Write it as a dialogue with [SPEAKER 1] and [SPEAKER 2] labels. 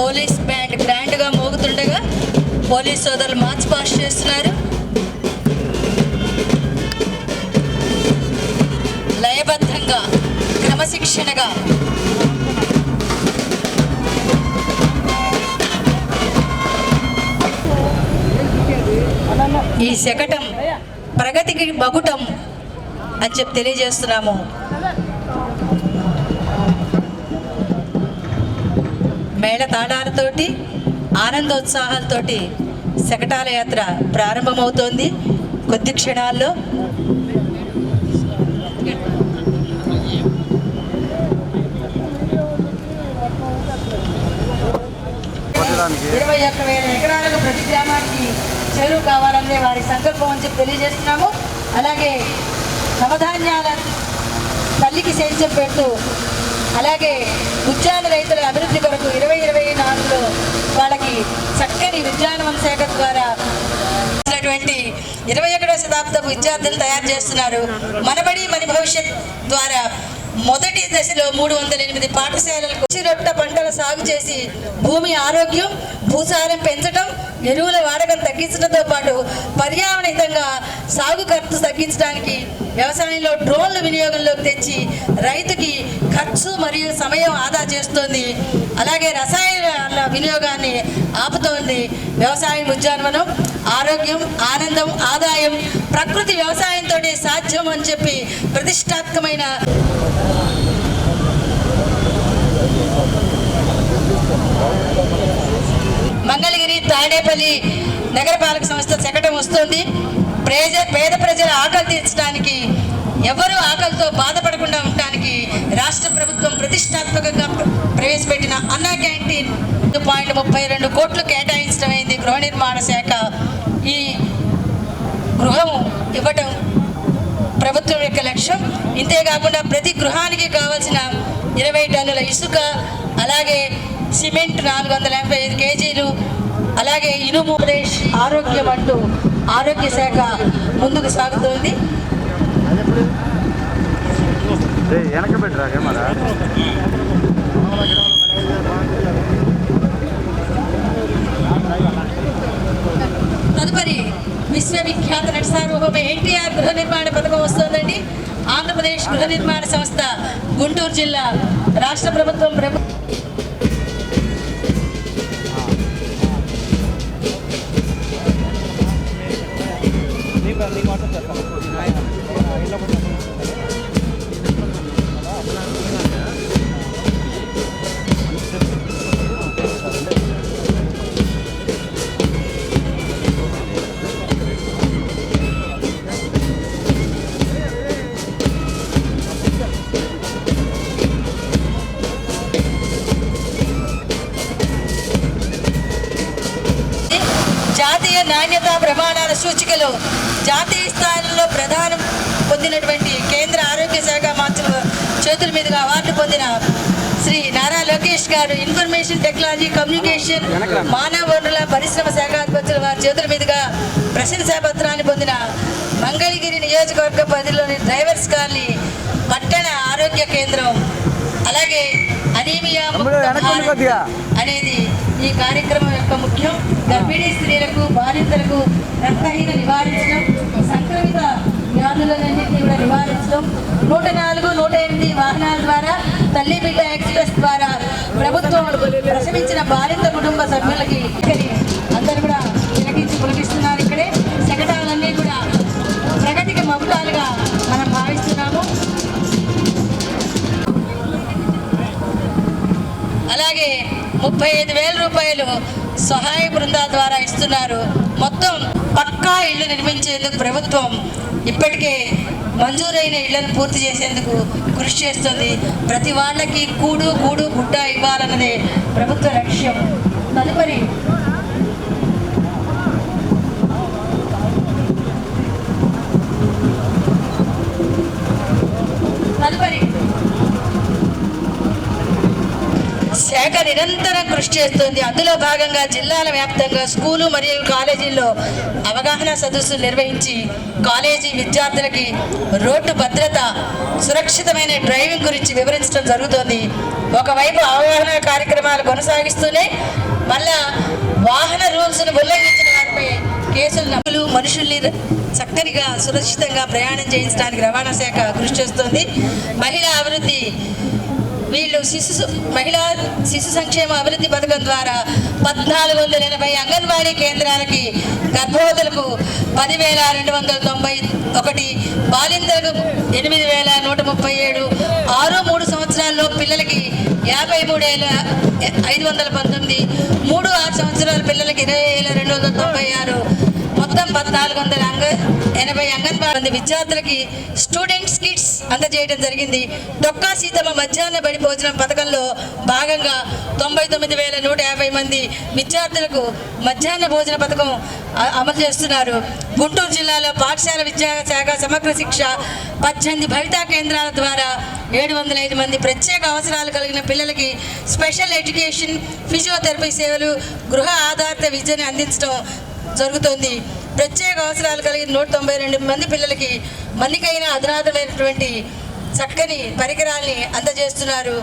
[SPEAKER 1] Police band గ్రాండ్గా మోగుతుండగా police సోదరులు మార్చ్ పాస్ చేస్తున్నారు. లయబద్ధంగా క్రమశిక్షణగా. ఈ శకటం ప్రగతికి బగుటం అని చెప్పి తెలియజేస్తున్నాము. మేళతాళాలతోటి ఆనందోత్సాహాలతోటి శకటాల యాత్ర ప్రారంభమవుతోంది. కొద్ది క్షణాల్లో ఇరవై ఒక్క వేల ఎకరాలకు ప్రతి గ్రామానికి చెరువు కావాలనే వారి సంకల్పం అని చెప్పి తెలియజేస్తున్నాము. అలాగే నవధాన్యాల తల్లికి సేద్యం పెడుతూ అలాగే ఉద్యాన రైతుల అభివృద్ధి కొరకు ఇరవై ఇరవై నాలుగులో వాళ్ళకి చక్కని ఉద్యానవన శాఖ ద్వారా ఇరవై ఒకటో శతాబ్దపు విద్యార్థులు తయారు చేస్తున్నారు. మనబడి మన భవిష్యత్ ద్వారా మొదటి దశలో మూడు వందల ఎనిమిది పాఠశాలలకు రొట్ట పంటల సాగు చేసి భూమి ఆరోగ్యం భూసారం పెంచడం ఎరువుల వాడకం తగ్గించడంతో పాటు పర్యావరణితంగా సాగు ఖర్చు తగ్గించడానికి వ్యవసాయంలో డ్రోన్ల వినియోగంలోకి తెచ్చి రైతుకి ఖర్చు మరియు సమయం ఆదా చేస్తోంది. అలాగే రసాయనాల వినియోగాన్ని ఆపుతోంది వ్యవసాయం ఉద్యానవనం. ఆరోగ్యం ఆనందం ఆదాయం ప్రకృతి వ్యవసాయంతో సాధ్యం అని చెప్పి ప్రతిష్టాత్మకమైన మంగళగిరి తాడేపల్లి నగరపాలక సంస్థ శకటం వస్తుంది. ప్రజ పేద ప్రజల ఆకలి తీర్చడానికి ఎవరు ఆకలితో బాధపడకుండా ఉండటానికి రాష్ట్ర ప్రభుత్వం ప్రతిష్టాత్మకంగా ప్ర- ప్రవేశపెట్టిన అన్నా క్యాంటీన్ పాయింట్ ముప్పై రెండు కోట్లు కేటాయించడమైంది గృహ నిర్మాణ శాఖ. ఈ గృహం ఇవ్వటం ప్రభుత్వం యొక్క లక్ష్యం. ఇంతేకాకుండా ప్రతి గృహానికి కావాల్సిన ఇరవై టన్నుల ఇసుక అలాగే సిమెంట్ నాలుగు వందల ఎనభై ఐదు కేజీలు అలాగే ఇనుము ప్రదేశ్ ఆరోగ్యం అంటూ ఆరోగ్య శాఖ ముందుకు సాగుతోంది. తదుపరి విశ్వవిఖ్యాత నటసార్వభౌమ ఎన్టీఆర్ గృహ నిర్మాణ పథకం వస్తోందండి. ఆంధ్రప్రదేశ్ గృహ నిర్మాణ సంస్థ గుంటూరు జిల్లా రాష్ట్ర ప్రభుత్వం జాతీయ నాణ్యతా ప్రమాణాల సూచికలు. జాతీయ స్థాయిలో ప్రధానం పొందినటువంటి కేంద్ర ఆరోగ్య శాఖ మంత్రుల చేతుల మీదుగా అవార్డు పొందిన శ్రీ నారా లోకేష్ గారు. ఇన్ఫర్మేషన్ టెక్నాలజీ కమ్యూనికేషన్ మానవ వనరుల పరిశ్రమ శాఖాధిపతుల వారి చేతుల మీదుగా ప్రశంసా పత్రాన్ని పొందిన మంగళగిరి నియోజకవర్గ పరిధిలోని డ్రైవర్స్ కాలనీ పట్టణ ఆరోగ్య కేంద్రం అలాగే అనీమియా. అనేది ఈ కార్యక్రమం యొక్క ముఖ్యం గర్భిణీ స్త్రీలకు బాధితులకు రక్తహీన నివారించడం సంక్రమిత వ్యాధులన్నింటినీ కూడా నివారించడం నూట నాలుగు నూట ఎనిమిది వాహనాల ద్వారా తల్లి బిడ్డ ఎక్స్ప్రెస్ ద్వారా ప్రభుత్వం ప్రసవించిన బాధిత కుటుంబ సభ్యులకి ముప్పై ఐదు వేల రూపాయలు సహాయ బృందాల ద్వారా ఇస్తున్నారు. మొత్తం పక్కా ఇల్లు నిర్మించేందుకు ప్రభుత్వం ఇప్పటికే మంజూరైన ఇళ్ళను పూర్తి చేసేందుకు కృషి చేస్తుంది. ప్రతి వాళ్ళకి కూడు గూడు గుడ్డ ఇవ్వాలన్నదే ప్రభుత్వ లక్ష్యం. తదుపరి శాఖ నిరంతరం కృషి చేస్తుంది. అందులో భాగంగా జిల్లాల వ్యాప్తంగా స్కూలు మరియు కాలేజీల్లో అవగాహన సదస్సులు నిర్వహించి కాలేజీ విద్యార్థులకి రోడ్డు భద్రత సురక్షితమైన డ్రైవింగ్ గురించి వివరించడం జరుగుతుంది. ఒకవైపు అవగాహన కార్యక్రమాలు కొనసాగిస్తూనే మళ్ళా వాహన రూల్స్ను ఉల్లంఘించిన వారిపై కేసులు నమ్ములు మనుషుల్ని చక్కనిగా సురక్షితంగా ప్రయాణం చేయించడానికి రవాణా శాఖ కృషి చేస్తుంది. మహిళా అభివృద్ధి వీళ్ళు శిశు మహిళా శిశు సంక్షేమ అభివృద్ధి పథకం ద్వారా పద్నాలుగు వందల ఎనభై అంగన్వాడీ కేంద్రాలకి గర్భవతులకు పదివేల రెండు వందల తొంభై ఒకటి బాలింతలకు ఎనిమిది వేల నూట ముప్పై ఏడు ఆరు మూడు సంవత్సరాల్లో పిల్లలకి యాభై మూడేల ఐదు వందల పంతొమ్మిది మూడు ఆరు సంవత్సరాల పిల్లలకి ఇరవై వేల రెండు వందల తొంభై ఆరు పద్నాలుగు వందల అంగ ఎనభై అంగన్వాడీ విద్యార్థులకి స్టూడెంట్స్ కిట్స్ అందజేయడం జరిగింది. డొక్కా సీతమ్మ మధ్యాహ్న బడి భోజనం పథకంలో భాగంగా తొంభై తొమ్మిది వేల నూట యాభై మంది విద్యార్థులకు మధ్యాహ్న భోజన పథకం అమలు చేస్తున్నారు. గుంటూరు జిల్లాలో పాఠశాల విద్యాశాఖ సమగ్ర శిక్ష పద్దెనిమిది భవితా కేంద్రాల ద్వారా ఏడు వందల ఐదు మంది ప్రత్యేక అవసరాలు కలిగిన పిల్లలకి స్పెషల్ ఎడ్యుకేషన్ ఫిజియోథెరపీ సేవలు గృహ ఆధారిత విద్యను అందించడం జరుగుతోంది. ప్రత్యేక అవసరాలు కలిగిన నూట తొంభై రెండు మంది పిల్లలకి మన్నికైన అధునాతమైనటువంటి చక్కని పరికరాల్ని అందజేస్తున్నారు.